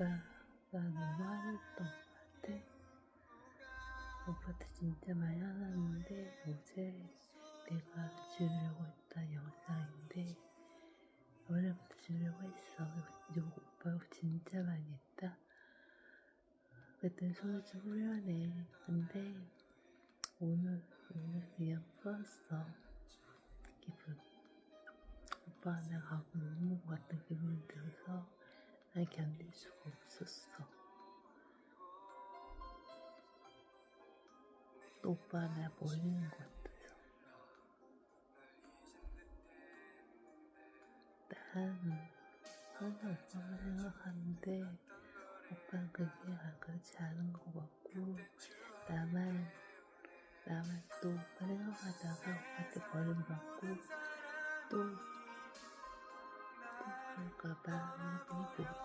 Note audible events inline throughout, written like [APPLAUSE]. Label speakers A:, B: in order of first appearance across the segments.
A: 오빠가 너무 화냈던 것 같아. 오빠한테 진짜 많이 화났는데 어제 내가 지으려고 했던 영상인데 원래부터 지으려고 했어. 이거 오빠가 진짜 많이 했다. 그때 손이 좀 후련해. 근데 오늘 오늘 그냥 풀었어. 기분. 오빠가 내가 가고 너무 것 같은 기분이 들어 서난 견딜 수가 없었어. 또 오빠가 날 버리는 것 같아서. 난 항상 오빠만 생각하는데 오빠는 그게 아, 그렇지 않은 것 같고 나만 나만 또 오빠 생각하다가 오빠한테 버림받고 또 그럴까봐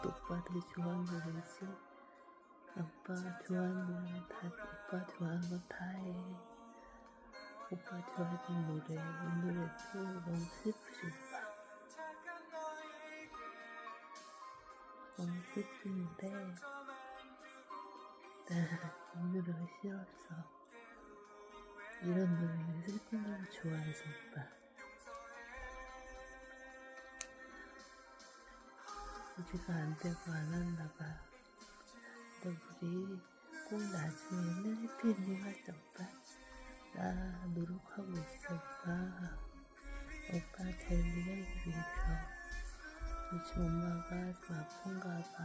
A: 또 오빠들이 좋아하는 노래지 오빠가 좋아하는 노래는 다 오빠 좋아하는 건 다 해. 오빠 좋아하는 노래 이 노래도 너무 슬프지 오빠. 너무 슬픈데 [LAUGHS] 난이 노래가 싫었어. 이런 노래를 슬픈 노래 좋아해서 오빠. 우리가 안 되고 안 왔나 봐. 근데 우리 꼭 나중에는 해피엔딩 하자 오빠. 나 노력하고 있어 오빠. 오빠 잘 지내기 위해서. 요즘 엄마가 좀 아픈가 봐.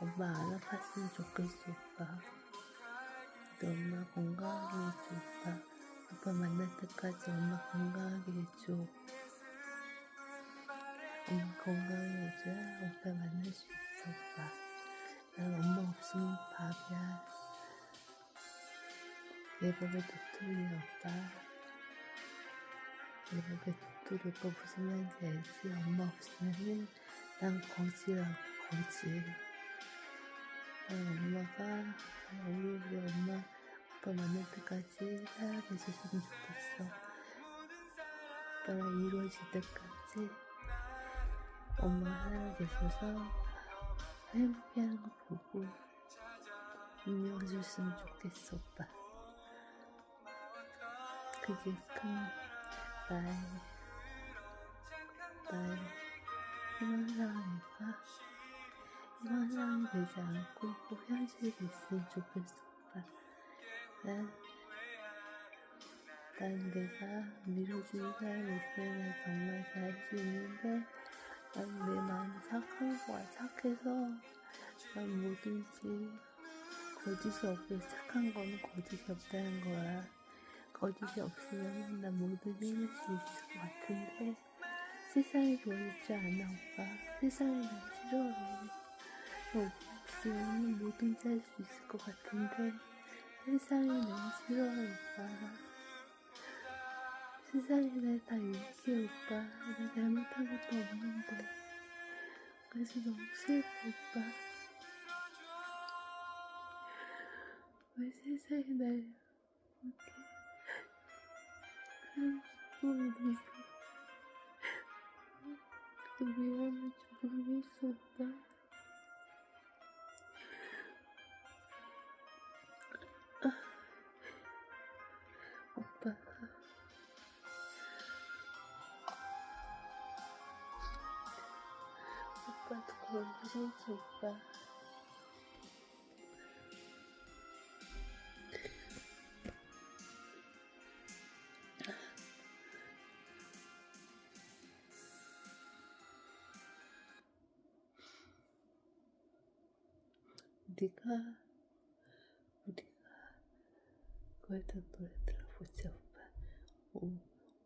A: 엄마 안 아팠으면 좋겠어, 오빠. 근데 엄마 건강하게 해줘, 오빠. 오빠 만날 때까지 엄마 건강하게 해줘. 엄마 건강하게 해줘야 오빠 만날 수 있어, 오빠. 난 엄마 없으면 밥이야. 내 밥에 도토리야, 오빠. 내 밥에 도토리 오빠 무슨 말인지 알지? 엄마 없으면은 난 거지라고, 거지. 난 엄마가, 우리 우리 엄마, 오빠 만날 때까지 살아계셨으면 좋겠어. 오빠랑 이루어질 때까지 엄마가 살아계셔서 행복해하는 거 보고 인정해줬으면 좋겠어, 오빠. 그게 큰 나의, 나의 희망사항이니까 희망사항이 되지 않고 꼭 현실이 됐으면 좋겠어, 오빠. 난, 난 내가 밀어주는 사람이 있으면 정말 잘 할 수 있는데 난내 마음이 착한 거야. 착해서 난 뭐든지 거짓이 없고 착한 거는 거짓이 없다는 거야. 거짓이 없으면 난 뭐든지 해낼 수 있을 것 같은데 세상이 좋아질 않아 오빠. 세상이 날 싫어해. 너 없으면 뭐든지 할 수 있을 것 같은데 세상이 날 싫어해 오빠. 세상이 날다 욕해 오빠. 내가 잘못한 것도 없는데 그래서 너무 슬퍼 오빠. 왜 세상이 날 이렇게 그런 식으로 믿어 왜 하는지 모르겠어 오빠 무서웠어 오빠. 우리가 우리가 그랬던 노래 들어보자 오빠. 오,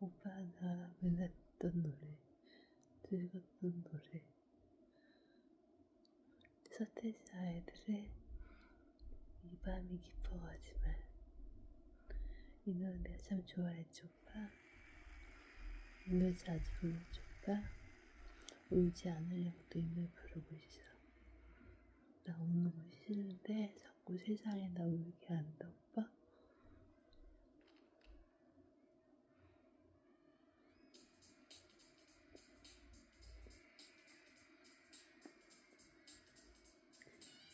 A: 오빠가 맨날 듣던 노래 즐겼던 노래 서태지 아이들의 이 밤이 깊어가지만 이 노래 내가 참 좋아했지 오빠. 이 노래 자주 불러줘 오빠. 울지 않으려고 또 이 노래 부르고 있어. 나 우는 거 싫은데 자꾸 세상에 나 울게 한다 오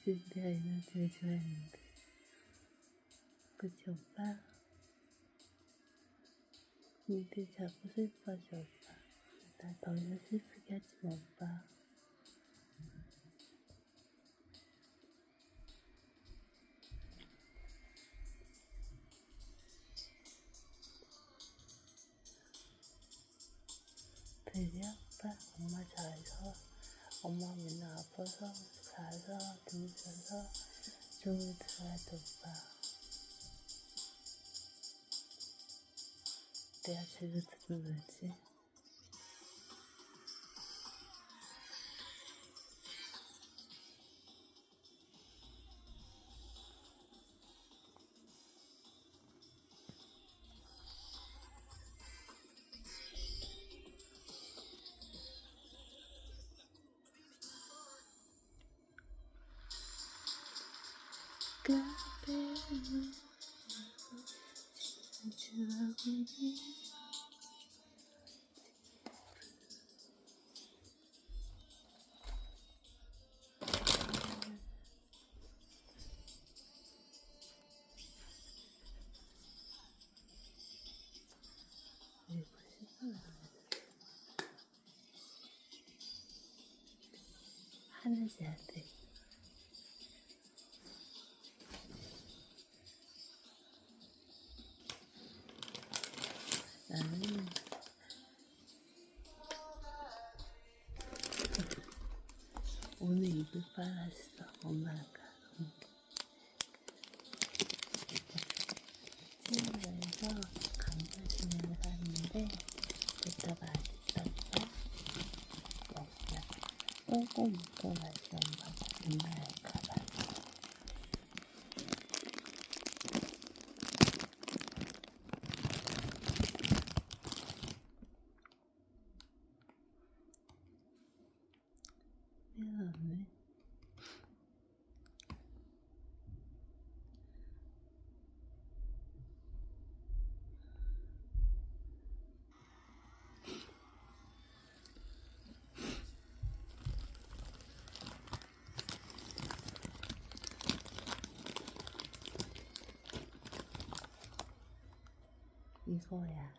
A: 내가 이 남자를 좋아했는데. 그치 오빠? 근데 자꾸 슬퍼져 오빠. 나더 이상 슬프게 하지 마 오빠. 들려 오빠? 엄마 잘서. 엄마 맨날 아파서 들어야 돼 오빠 내가 제대로 듣는 거지 하늘새 오늘 입을 빨았어 엄마가. 친구에서 감자신을 샀는데 그때 맛있었어. 먹자. 꽁꽁 묶어 맛이 엄마가 할까봐 미안해 이거야